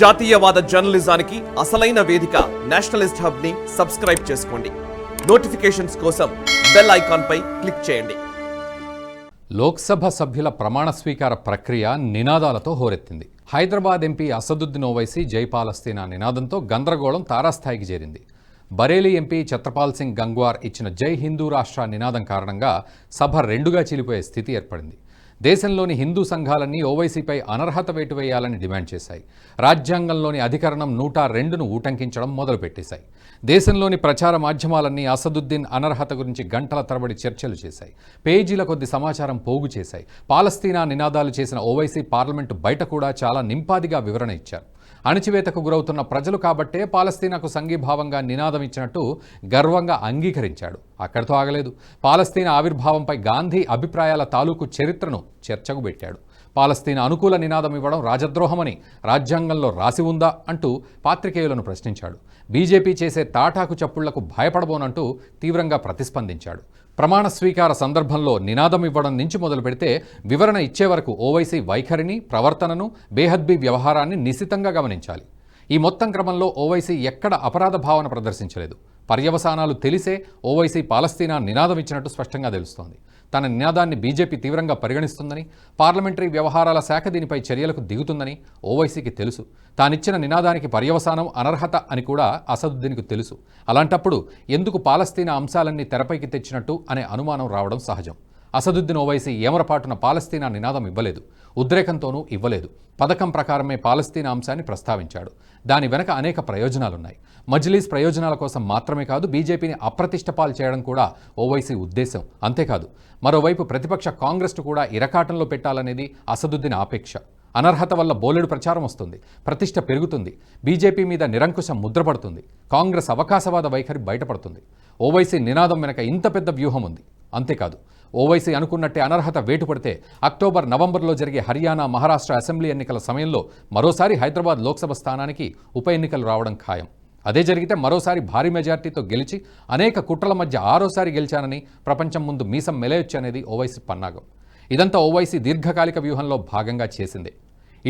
జాతీయవాద జర్నలిజానికి అసలైన వేదిక నేషనలిస్ట్ హబ్ని సబ్స్క్రైబ్ చేసుకోండి. నోటిఫికేషన్స్ కోసం బెల్ ఐకాన్ పై క్లిక్ చేయండి. లోక్సభ సభ్యుల ప్రమాణ స్వీకార ప్రక్రియ నినాదాలతో హోరెత్తింది. హైదరాబాద్ ఎంపీ అసదుద్దీన్ ఓవైసీ జైపాలస్తీనా నినాదంతో గందరగోళం తారాస్థాయికి చేరింది. బరేలీ ఎంపీ ఛత్రపాల్ సింగ్ గంగ్వార్ ఇచ్చిన జై హిందూ రాష్ట్ర నినాదం కారణంగా సభ రెండుగా చీలిపోయే స్థితి ఏర్పడింది. దేశంలోని హిందూ సంఘాలన్నీ ఓవైసీపై అనర్హత వేటు వేయాలని డిమాండ్ చేశాయి. రాజ్యాంగంలోని అధికరణం నూట రెండును ఊటంకించడం మొదలుపెట్టేశాయి. దేశంలోని ప్రచార మాధ్యమాలన్నీ అసదుద్దీన్ అనర్హత గురించి గంటల తరబడి చర్చలు చేశాయి. పేజీల కొద్ది సమాచారం పోగు చేశాయి. పాలస్తీనా నినాదాలు చేసిన ఓవైసీ పార్లమెంటు బయట కూడా చాలా నింపాదిగా వివరణ ఇచ్చారు. అణచివేతకు గురవుతున్న ప్రజలు కాబట్టే పాలస్తీనాకు సంఘీభావంగా నినాదం ఇచ్చినట్టు గర్వంగా అంగీకరించాడు. అక్కడితో ఆగలేదు. పాలస్తీనా ఆవిర్భావంపై గాంధీ అభిప్రాయాల తాలూకు చరిత్రను చర్చకు పెట్టాడు. పాలస్తీనా అనుకూల నినాదం ఇవ్వడం రాజద్రోహమని రాజ్యాంగంలో రాసి ఉందా అంటూ పాత్రికేయులను ప్రశ్నించాడు. బీజేపీ చేసే తాటాకు చప్పుళ్ళకు భయపడబోనంటూ తీవ్రంగా ప్రతిస్పందించాడు. ప్రమాణ స్వీకార సందర్భంలో నినాదం ఇవ్వడం నుంచి మొదలు పెడితే వివరణ ఇచ్చే వరకు ఓవైసీ వైఖరిని ప్రవర్తనను బేహద్బీ వ్యవహారాన్ని నిశితంగా గమనించాలి. ఈ మొత్తం క్రమంలో ఓవైసీ ఎక్కడ అపరాధ భావన ప్రదర్శించలేదు. పర్యవసానాలు తెలిసే ఓవైసీ పాలస్తీనా నినాదం ఇచ్చినట్టు స్పష్టంగా తెలుస్తోంది. తన నినాదాన్ని బీజేపీ తీవ్రంగా పరిగణిస్తుందని పార్లమెంటరీ వ్యవహారాల శాఖ దీనిపై చర్యలకు దిగుతుందని ఓవైసీకి తెలుసు. తానిచ్చిన నినాదానికి పర్యవసానం అనర్హత అని కూడా అసదుద్దీన్కు తెలుసు. అలాంటప్పుడు ఎందుకు పాలస్తీనా అంశాలన్నీ తెరపైకి తెచ్చినట్టు అనే అనుమానం రావడం సహజం. అసదుద్దీన్ ఓవైసీ ఏమరపాటున పాలస్తీనా నినాదం ఇవ్వలేదు ఉద్రేకంతోనూ ఇవ్వలేదు. పథకం ప్రకారమే పాలస్తీనా అంశాన్ని ప్రస్తావించాడు. దాని వెనక అనేక ప్రయోజనాలున్నాయి. మజ్లీస్ ప్రయోజనాల కోసం మాత్రమే కాదు బీజేపీని అప్రతిష్టపాలు చేయడం కూడా ఓవైసీ ఉద్దేశం. అంతేకాదు మరోవైపు ప్రతిపక్ష కాంగ్రెస్ను కూడా ఇరకాటంలో పెట్టాలనేది అసదుద్దీన్ ఆపేక్ష. అనర్హత వల్ల బోలెడు ప్రచారం వస్తుంది ప్రతిష్ట పెరుగుతుంది బీజేపీ మీద నిరంకుశం ముద్రపడుతుంది కాంగ్రెస్ అవకాశవాద వైఖరి బయటపడుతుంది. ఓవైసీ నినాదం వెనక ఇంత పెద్ద వ్యూహం ఉంది. అంతేకాదు ఓవైసీ అనుకున్నట్టే అనర్హత వేటుపడితే అక్టోబర్ నవంబర్లో జరిగే హర్యానా మహారాష్ట్ర అసెంబ్లీ ఎన్నికల సమయంలో మరోసారి హైదరాబాద్ లోక్సభ స్థానానికి ఉప ఎన్నికలు రావడం ఖాయం. అదే జరిగితే మరోసారి భారీ మెజార్టీతో గెలిచి అనేక కుట్రల మధ్య ఆరోసారి గెలిచానని ప్రపంచం ముందు మీసం మెలయొచ్చు అనేది ఓవైసీ పన్నాగం. ఇదంతా ఓవైసీ దీర్ఘకాలిక వ్యూహంలో భాగంగా చేసిందే.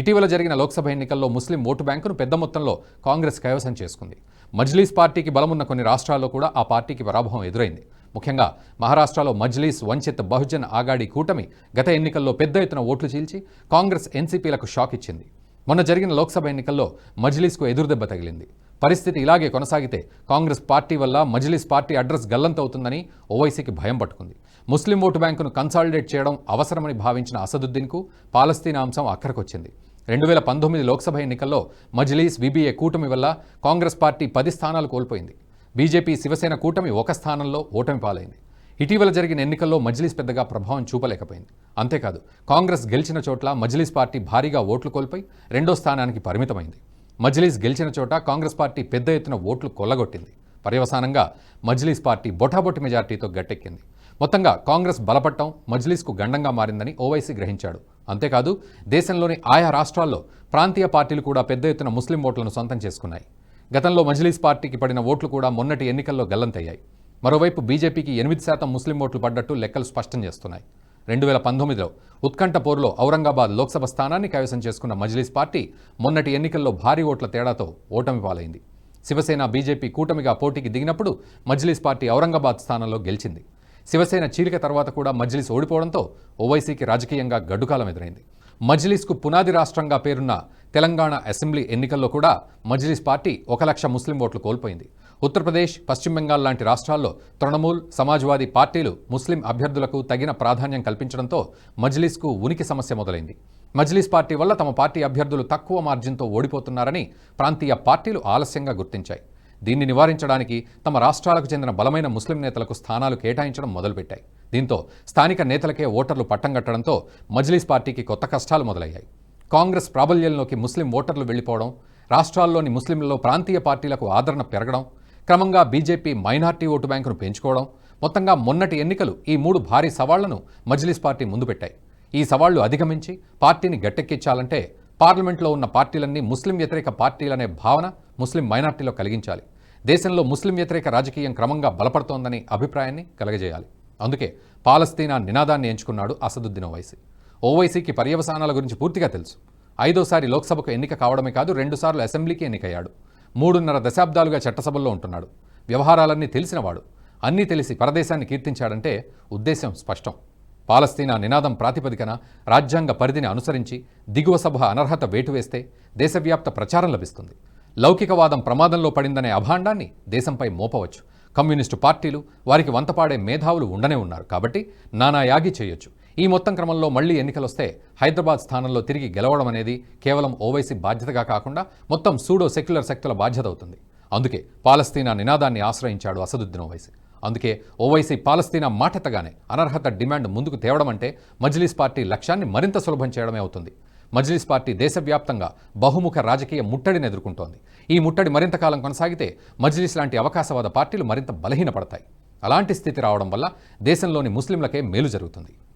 ఇటీవల జరిగిన లోక్సభ ఎన్నికల్లో ముస్లిం ఓటు బ్యాంకును పెద్ద మొత్తంలో కాంగ్రెస్ కైవసం చేసుకుంది. మజ్లీస్ పార్టీకి బలమున్న కొన్ని రాష్ట్రాల్లో కూడా ఆ పార్టీకి పరాభవం ఎదురైంది. ముఖ్యంగా మహారాష్ట్రలో మజ్లీస్ వంచిత్ బహుజన్ ఆగాడి కూటమి గత ఎన్నికల్లో పెద్ద ఎత్తున ఓట్లు చీల్చి కాంగ్రెస్ ఎన్సీపీలకు షాక్ ఇచ్చింది. మొన్న జరిగిన లోక్సభ ఎన్నికల్లో మజ్లీస్కు ఎదురుదెబ్బ తగిలింది. పరిస్థితి ఇలాగే కొనసాగితే కాంగ్రెస్ పార్టీ వల్ల మజ్లీస్ పార్టీ అడ్రస్ గల్లంతవుతుందని ఓవైసీకి భయం పట్టుకుంది. ముస్లిం ఓటు బ్యాంకును కన్సాలిడేట్ చేయడం అవసరమని భావించిన అసదుద్దీన్కు పాలస్తీనా అంశం అక్కరకొచ్చింది. రెండు వేల పంతొమ్మిది లోక్సభ ఎన్నికల్లో మజ్లీస్ బీబీఏ కూటమి వల్ల కాంగ్రెస్ పార్టీ పది స్థానాలు కోల్పోయింది. బీజేపీ శివసేన కూటమి ఒక స్థానంలో ఓటమి పాలైంది. ఇటీవల జరిగిన ఎన్నికల్లో మజ్లీస్ పెద్దగా ప్రభావం చూపలేకపోయింది. అంతేకాదు కాంగ్రెస్ గెలిచిన చోట్ల మజ్లీస్ పార్టీ భారీగా ఓట్లు కోల్పోయి రెండో స్థానానికి పరిమితమైంది. మజ్లీస్ గెలిచిన చోట కాంగ్రెస్ పార్టీ పెద్ద ఎత్తున ఓట్లు కొల్లగొట్టింది. పర్యవసానంగా మజ్లీస్ పార్టీ బొటాబొట్టి మెజార్టీతో గట్టెక్కింది. మొత్తంగా కాంగ్రెస్ బలపట్టం మజ్లీస్కు గండంగా మారిందని ఓవైసీ గ్రహించాడు. అంతేకాదు దేశంలోని ఆయా రాష్ట్రాల్లో ప్రాంతీయ పార్టీలు కూడా పెద్ద ఎత్తున ముస్లిం ఓట్లను సొంతం చేసుకున్నాయి. గతంలో మజ్లీస్ పార్టీకి పడిన ఓట్లు కూడా మొన్నటి ఎన్నికల్లో గల్లంతయ్యాయి. మరోవైపు బీజేపీకి ఎనిమిది శాతం ముస్లిం ఓట్లు పడ్డట్టు లెక్కలు స్పష్టం చేస్తున్నాయి. రెండు వేల పంతొమ్మిదిలో ఉత్కంఠ పోరులో ఔరంగాబాద్ లోక్సభ స్థానాన్ని కైవసం చేసుకున్న మజ్లీస్ పార్టీ మొన్నటి ఎన్నికల్లో భారీ ఓట్ల తేడాతో ఓటమి పాలైంది. శివసేన బీజేపీ కూటమిగా పోటీకి దిగినప్పుడు మజ్లీస్ పార్టీ ఔరంగాబాద్ స్థానంలో గెలిచింది. శివసేన చీలిక తర్వాత కూడా మజ్లీస్ ఓడిపోవడంతో ఓవైసీకి రాజకీయంగా గడ్డుకాలం ఎదురైంది. మజ్లీస్కు పునాది రాష్ట్రంగా పేరున్న తెలంగాణ అసెంబ్లీ ఎన్నికల్లో కూడా మజ్లీస్ పార్టీ ఒక లక్ష ముస్లిం ఓట్లు కోల్పోయింది. ఉత్తరప్రదేశ్ పశ్చిమ బెంగాల్ లాంటి రాష్ట్రాల్లో తృణమూల్ సమాజ్వాదీ పార్టీలు ముస్లిం అభ్యర్థులకు తగిన ప్రాధాన్యం కల్పించడంతో మజ్లీస్కు ఉనికి సమస్య మొదలైంది. మజ్లీస్ పార్టీ వల్ల తమ పార్టీ అభ్యర్థులు తక్కువ మార్జిన్తో ఓడిపోతున్నారని ప్రాంతీయ పార్టీలు ఆలస్యంగా గుర్తించాయి. దీన్ని నివారించడానికి తమ రాష్ట్రాలకు చెందిన బలమైన ముస్లిం నేతలకు స్థానాలు కేటాయించడం మొదలుపెట్టాయి. దీంతో స్థానిక నేతలకే ఓటర్లు పట్టం కట్టడంతో మజ్లీస్ పార్టీకి కొత్త కష్టాలు మొదలయ్యాయి. కాంగ్రెస్ ప్రాబల్యంలోకి ముస్లిం ఓటర్లు వెళ్ళిపోవడం రాష్ట్రాల్లోని ముస్లింలలో ప్రాంతీయ పార్టీలకు ఆదరణ పెరగడం క్రమంగా బీజేపీ మైనార్టీ ఓటు బ్యాంకును పెంచుకోవడం మొత్తంగా మొన్నటి ఎన్నికలు ఈ మూడు భారీ సవాళ్ళను మజ్లిస్ పార్టీ ముందు పెట్టాయి. ఈ సవాళ్ళు అధిగమించి పార్టీని గట్టెక్కించాలంటే పార్లమెంట్లో ఉన్న పార్టీలన్నీ ముస్లిం వ్యతిరేక పార్టీలనే భావన ముస్లిం మైనార్టీలో కలిగించాలి. దేశంలో ముస్లిం వ్యతిరేక రాజకీయం క్రమంగా బలపడుతోందని అభిప్రాయాన్ని కలగజేయాలి. అందుకే పాలస్తీనా నినాదాన్ని ఎంచుకున్నాడు అసదుద్దీన్ ఓవైసీ. ఓవైసీకి పర్యవసానాల గురించి పూర్తిగా తెలుసు. ఐదోసారి లోక్సభకు ఎన్నిక కావడమే కాదు రెండుసార్లు అసెంబ్లీకి ఎన్నికయ్యాడు. మూడున్నర దశాబ్దాలుగా చట్టసభల్లో ఉంటున్నాడు. వ్యవహారాలన్నీ తెలిసినవాడు. అన్నీ తెలిసి పరదేశాన్ని కీర్తించాడంటే ఉద్దేశం స్పష్టం. పాలస్తీనా నినాదం ప్రాతిపదికన రాజ్యాంగ పరిధిని అనుసరించి దిగువ సభ అనర్హత వేటు వేస్తే దేశవ్యాప్త ప్రచారం లభిస్తుంది. లౌకికవాదం ప్రమాదంలో పడిందనే అభాండాన్ని దేశంపై మోపవచ్చు. కమ్యూనిస్టు పార్టీలు వారికి వంతపాడే మేధావులు ఉండనే ఉన్నారు కాబట్టి నానాయాగి చేయొచ్చు. ఈ మొత్తం క్రమంలో మళ్ళీ ఎన్నికలొస్తే హైదరాబాద్ స్థానంలో తిరిగి గెలవడం అనేది కేవలం ఓవైసీ బాధ్యతగా కాకుండా మొత్తం సూడో సెక్యులర్ శక్తుల బాధ్యత అవుతుంది. అందుకే పాలస్తీనా నినాదాన్ని ఆశ్రయించాడు అసదుద్దీన్ ఓవైసీ. అందుకే ఓవైసీ పాలస్తీనా మాటెత్తగానే అనర్హత డిమాండ్ ముందుకు తేవడం అంటే మజ్లిస్ పార్టీ లక్ష్యాన్ని మరింత సులభం చేయడమే అవుతుంది. మజ్లిస్ పార్టీ దేశవ్యాప్తంగా బహుముఖ రాజకీయ ముట్టడిని ఎదుర్కొంటోంది. ఈ ముట్టడి మరింత కాలం కొనసాగితే మజ్లిస్ లాంటి అవకాశవాద పార్టీలు మరింత బలహీనపడతాయి. అలాంటి స్థితి రావడం వల్ల దేశంలోని ముస్లింలకే మేలు జరుగుతుంది.